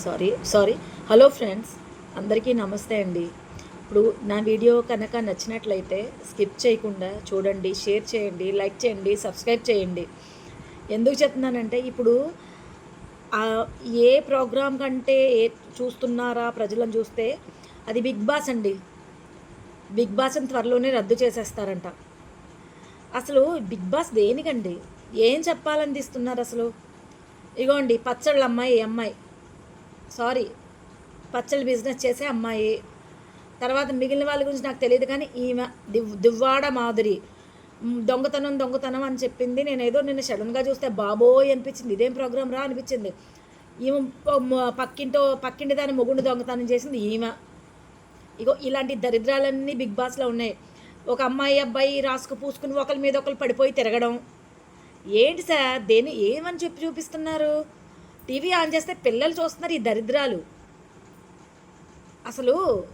Sorry sorry hello friends అందరికీ నమస్తే అండి. ఇప్పుడు నా వీడియో కనుక నచ్చినట్లయితే స్కిప్ చేయకుండా చూడండి షేర్ చేయండి లైక్ చేయండి సబ్స్క్రైబ్ చేయండి. ఎందుకు చెప్తున్నానంటే ఇప్పుడు ఏ ప్రోగ్రామ్ కంటే ఏ చూస్తున్నారా ప్రజలను చూస్తే అది బిగ్ బాస్ అండి. బిగ్ బాస్ని త్వరలోనే రద్దు చేసేస్తారంట. అసలు బిగ్ బాస్ దేనికండి? ఏం చెప్పాలని తీస్తున్నారు అసలు? ఇగోండి పచ్చళ్ళ అమ్మాయి ఈ అమ్మాయి. సారీ పచ్చళ్ళ బిజినెస్ చేసే అమ్మాయి. తర్వాత మిగిలిన వాళ్ళ గురించి నాకు తెలియదు కానీ ఈమె దివ్ దివ్వాడ మాధురి. దొంగతనం దొంగతనం అని చెప్పింది. నేనేదో నిన్న సడన్గా చూస్తే బాబోయ్ అనిపించింది. ఇదేం ప్రోగ్రామ్ రా అనిపించింది. ఈమె పక్కింటో పక్కింటి దాని మొగుండు దొంగతనం చేసింది ఈమె. ఇగో ఇలాంటి దరిద్రాలన్నీ బిగ్ బాస్లో ఉన్నాయి. ఒక అమ్మాయి అబ్బాయి రాసుకు పూసుకుని ఒకరి మీద ఒకరు పడిపోయి తిరగడం. ఏంటి సార్? దేని ఏమని చెప్పి చూపిస్తున్నారు? టీవీ ఆన్ చేస్తే పిల్లలు చూస్తున్నారు ఈ దరిద్రాలు. అసలు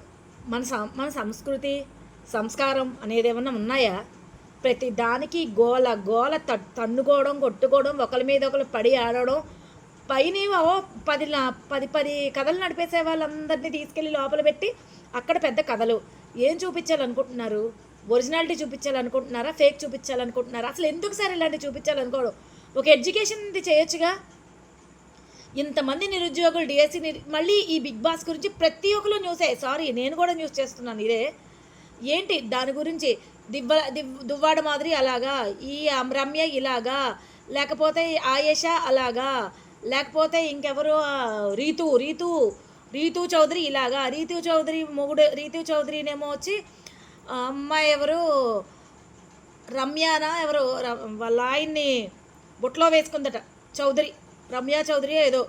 మన సం మన సంస్కృతి సంస్కారం అనేది ఏమన్నా ఉన్నాయా? ప్రతి దానికి గోల గోల త తన్నుకోవడం కొట్టుకోవడం ఒకరి మీద ఒకరు పడి ఆడడం పైన పది లా- పది పది కథలు నడిపేసే వాళ్ళందరినీ తీసుకెళ్ళి లోపల పెట్టి అక్కడ పెద్ద కథలు. ఏం చూపించాలనుకుంటున్నారు? ఒరిజినాలిటీ చూపించాలనుకుంటున్నారా? ఫేక్ చూపించాలనుకుంటున్నారా? అసలు ఎందుకు సార్ ఇలాంటివి చూపించాలనుకోవడం? ఒక ఎడ్యుకేషన్ ఇది చేయొచ్చుగా? ఇంతమంది నిరుద్యోగులు డిఎస్సి నిరు మళ్ళీ ఈ బిగ్ బాస్ గురించి ప్రతి ఒక్కరు న్యూసే సారీ నేను కూడా న్యూస్ చేస్తున్నాను. ఇదే. ఏంటి? దాని గురించి దివ్వ దివ్ దువ్వాడ మాదిరి అలాగా ఈ రమ్య ఇలాగా లేకపోతే ఆయేషా అలాగా లేకపోతే ఇంకెవరు రీతు రీతు రీతు చౌదరి ఇలాగా రీతు చౌదరి మొగుడు రీతు చౌదరినేమో వచ్చి అమ్మాయి ఎవరు? రమ్యానా ఎవరు? ర- వాళ్ళ ఆయన్ని బుట్లో వేసుకుందట చౌదరి. రమ్య చౌదరి ఏదో.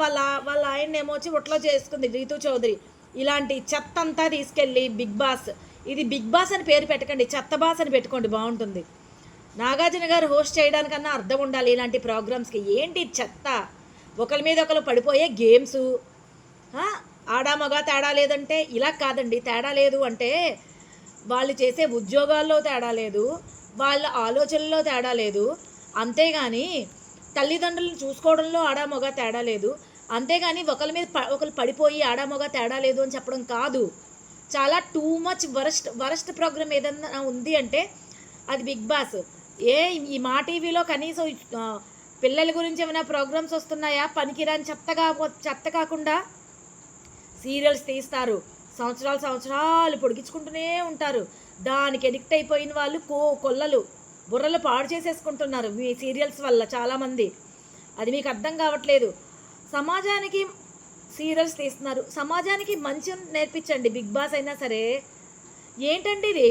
వాళ్ళ వాళ్ళ ఆయన్ని ఏమో వచ్చి చేసుకుంది రీతు చౌదరి. ఇలాంటి చెత్త అంతా తీసుకెళ్ళి బిగ్ బాస్. ఇది బిగ్ బాస్ అని పేరు పెట్టకండి చెత్త బాస్ అని పెట్టుకోండి బాగుంటుంది. నాగార్జున గారు హోస్ట్ చేయడానికన్నా అర్థం ఉండాలి ఇలాంటి ప్రోగ్రామ్స్కి. ఏంటి చెత్త? ఒకరి మీద ఒకరు పడిపోయే గేమ్స్. ఆడా మగ తేడా లేదంటే ఇలా కాదండి తేడా లేదు అంటే వాళ్ళు చేసే ఉద్యోగాల్లో తేడా లేదు వాళ్ళ ఆలోచనల్లో తేడా లేదు. అంతేగాని తల్లిదండ్రులను చూసుకోవడంలో ఆడా మగ తేడా లేదు. అంతేగాని ఒకరి మీద ప- ఒకరు పడిపోయి ఆడా మగ తేడా లేదు అని చెప్పడం కాదు. చాలా too much worst worst programme ఏదన్నా ఉంది అంటే అది బిగ్ బాస్. ఏ ఈ మా టీవీలో కనీసం పిల్లల గురించి ఏమైనా ప్రోగ్రామ్స్ వస్తున్నాయా? పనికిరాని చెత్తగా చెత్త కాకుండా సీరియల్స్ తీస్తారు. సంవత్సరాలు సంవత్సరాలు పొడిగించుకుంటూనే ఉంటారు. దానికి ఎడిక్ట్ అయిపోయిన వాళ్ళు కో కొల్లలు. బుర్రలు పాడు చేసేసుకుంటున్నారు మీ సీరియల్స్ వల్ల చాలామంది. అది మీకు అర్థం కావట్లేదు. సమాజానికి సీరియల్స్ తీస్తున్నారు. సమాజానికి మంచి నేర్పించండి బిగ్ బాస్ అయినా సరే. ఏంటండి ఇది?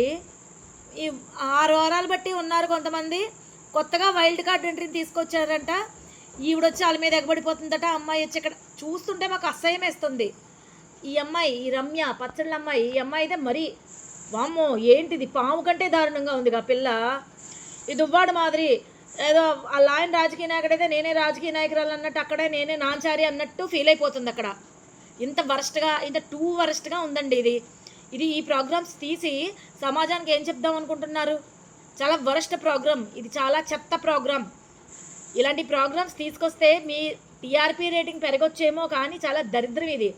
ఈ ఆరు వారాలు బట్టి ఉన్నారు కొంతమంది. కొత్తగా వైల్డ్ కార్డ్ ఎంట్రీని తీసుకొచ్చారంట. ఈవిడొచ్చి వాళ్ళ మీద ఎగబడిపోతుందట. అమ్మాయి వచ్చి ఇక్కడ చూస్తుంటే మాకు అసహ్యం వేస్తుంది. ఈ అమ్మాయి ఈ రమ్య పచ్చళ్ళ అమ్మాయి ఈ అమ్మాయి అయితే మరీ వామ్మో ఏంటిది? పాము కంటే దారుణంగా ఉంది ఆ పిల్ల. ఈ దువ్వాడు మాదిరి. ఏదో వాళ్ళ ఆయన రాజకీయ నాయకుడైతే నేనే రాజకీయ నాయకురాలు అన్నట్టు అక్కడే నేనే నాన్చారి అన్నట్టు ఫీల్ అయిపోతుంది అక్కడ. ఇంత వరస్ట్గా ఇంత టూ వరస్ట్గా ఉందండి ఇది. ఇది ఈ ప్రోగ్రామ్స్ తీసి సమాజానికి ఏం చెప్దాం అనుకుంటున్నారు? చాలా వరస్ట్ ప్రోగ్రామ్. ఇది చాలా చెత్త ప్రోగ్రామ్. ఇలాంటి ప్రోగ్రామ్స్ తీసుకొస్తే మీ టీఆర్పీ రేటింగ్ పెరగొచ్చేమో కానీ చాలా దరిద్రం ఇది.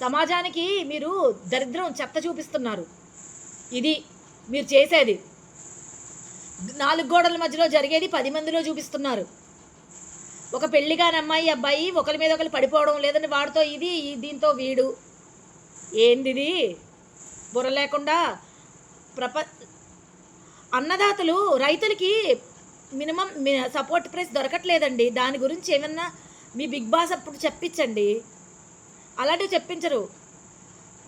సమాజానికి మీరు దరిద్రం చెత్త చూపిస్తున్నారు. ఇది మీరు చేసేది. నాలుగు గోడల మధ్యలో జరిగేది పది మందిలో చూపిస్తున్నారు. ఒక పెళ్ళి కాని అమ్మాయి అబ్బాయి ఒకరి మీద ఒకరు పడిపోవడం లేదంటే వాడితో ఇది దీంతో వీడు. ఏందిది? బుర్ర లేకుండా ప్రప అన్నదాతలు రైతులకి మినిమం సపోర్ట్ ప్రైస్ దొరకట్లేదండి. దాని గురించి ఏమన్నా మీ బిగ్ బాస్ అప్పుడు చెప్పించండి. అలాంటివి చెప్పించరు.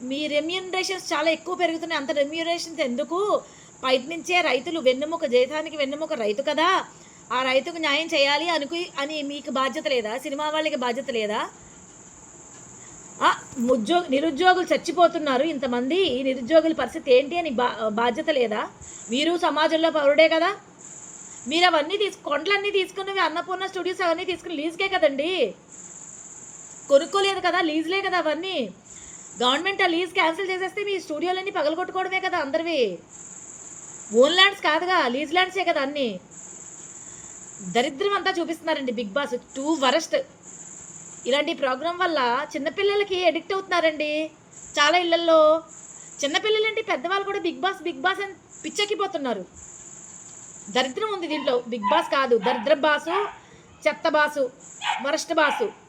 మీ రెమ్యూనరేషన్స్ చాలా ఎక్కువ పెరుగుతున్నాయి. అంత రెమ్యూనరేషన్స్ ఎందుకు? నుంచే రైతులు వెన్నెముక జీతానికి వెన్నెముక రైతు కదా. ఆ రైతుకు న్యాయం చేయాలి అనుకు అని మీకు బాధ్యత లేదా? సినిమా వాళ్ళకి బాధ్యత లేదా? ఉద్యోగ నిరుద్యోగులు చచ్చిపోతున్నారు ఇంతమంది. ఈ నిరుద్యోగుల పరిస్థితి ఏంటి అని బా బాధ్యత లేదా? మీరు సమాజంలో పౌరుడే కదా. మీరు అవన్నీ తీసు కొండలన్నీ తీసుకున్నవి అన్నపూర్ణ స్టూడియోస్ అవన్నీ తీసుకుని లీజ్కే కదండి. కొనుక్కోలేదు కదా లీజ్లే కదా అవన్నీ. గవర్నమెంట్ ఆ లీజ్ క్యాన్సిల్ చేసేస్తే మీ స్టూడియోలన్నీ పగలగొట్టుకోవడమే కదా అందరివి. ఓన్ ల్యాండ్స్ కాదుగా లీజ్ ల్యాండ్సే కదా అన్నీ. దరిద్రం అంతా చూపిస్తున్నారండి బిగ్ బాస్. Too worst. ఇలాంటి ప్రోగ్రాం వల్ల చిన్నపిల్లలకి ఎడిక్ట్ అవుతున్నారండి. చాలా ఇళ్ళల్లో. చిన్నపిల్లలంటే పెద్దవాళ్ళు కూడా బిగ్ బాస్ బిగ్ బాస్ అని పిచ్చెక్కిపోతున్నారు. దరిద్రం ఉంది దీంట్లో. బిగ్ బాస్ కాదు. దరిద్ర బాసు చెత్త బాసు వరస్ట్ బాసు.